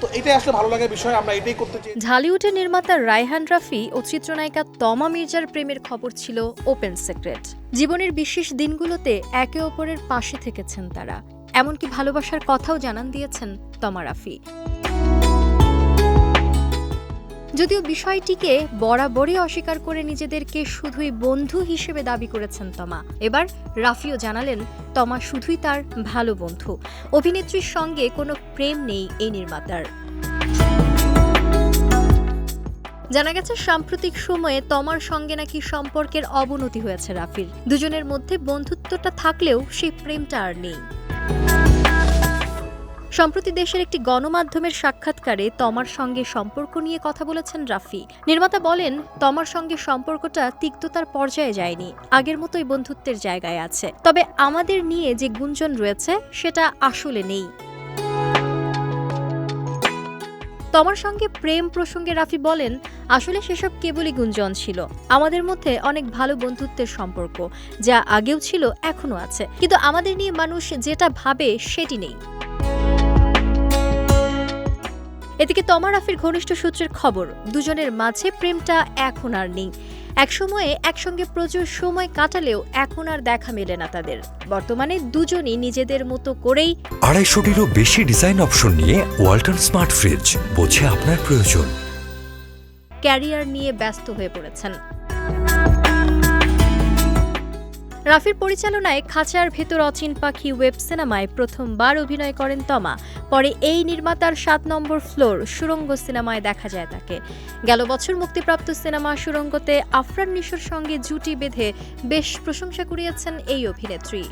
তো এটাই আসলে ভালো লাগার বিষয়, আমরা এটাই করতে চাই। নির্মাতা রায়হান রাফি ও চিত্রনায়িকা তমা মির্জার প্রেমের খবর ছিল ওপেন সিক্রেট। জীবনের বিশেষ দিনগুলোতে একে অপরের পাশে থেকেছেন তারা। এমনকি ভালোবাসার কথাও জানান দিয়েছেন তমা রাফি। যদিও বিষয়টিকে বরাবরই অস্বীকার করে নিজেদেরকে শুধুই বন্ধু হিসেবে দাবি করেছেন তমা। এবার রাফিও জানালেন, তমা শুধুই তার ভালো বন্ধু। অভিনেত্রীর সঙ্গে কোনো প্রেম নেই এই নির্মাতার। জানা গেছে, সাম্প্রতিক সময়ে তমার সঙ্গে নাকি সম্পর্কের অবনতি হয়েছে রাফির। দুজনের মধ্যে বন্ধুত্বটা থাকলেও সেই প্রেমটা আর নেই। সম্প্রতি দেশের একটি গণমাধ্যমের সাক্ষাৎকারে তমার সঙ্গে সম্পর্ক নিয়ে কথা বলেছেন রাফি। নির্মাতা বলেন, তমার সঙ্গে সম্পর্কটা তিক্ততার পর্যায়ে যায়নি, আগের মতোই বন্ধুত্বের জায়গায় আছে। তবে আমাদের নিয়ে যে গুঞ্জন রয়েছে, সেটা আসলে নেই। তমার সঙ্গে প্রেম প্রসঙ্গে রাফি বলেন, আসলে সেসব কেবলই গুঞ্জন ছিল। আমাদের মধ্যে অনেক ভালো বন্ধুত্বের সম্পর্ক, যা আগেও ছিল এখনও আছে। কিন্তু আমাদের নিয়ে মানুষ যেটা ভাবে, সেটি নেই। এদিকে তমা রাফির ঘনিষ্ঠ সূত্রের খবর দুজনের মাঝে প্রেমটা এখন আর নেই। একসময়ে একসঙ্গে প্রচুর সময় কাটালেও এখন আর দেখা মেলে না তাদের। বর্তমানে দুজনই নিজেদের মতো করেই আড়াইশোটিরও বেশি ডিজাইন অপশন নিয়ে ওয়ালটন স্মার্ট ফ্রিজ বোঝে আপনার প্রয়োজন। ক্যারিয়ার নিয়ে ব্যস্ত হয়ে পড়েছেন। রাফির পরিচালনায় খাঁচার ভেতর অচিন পাখি ওয়েব সিনেমায় প্রথমবার অভিনয় করেন তমা। পরে এই নির্মাতার সাত নম্বর ফ্লোর সুরঙ্গ সিনেমায় দেখা যায় তাকে। গেল বছর মুক্তিপ্রাপ্ত সিনেমা সুরঙ্গতে আফরান নিশোর সঙ্গে জুটি বেঁধে বেশ প্রশংসা কুড়িয়েছেন এই অভিনেত্রী।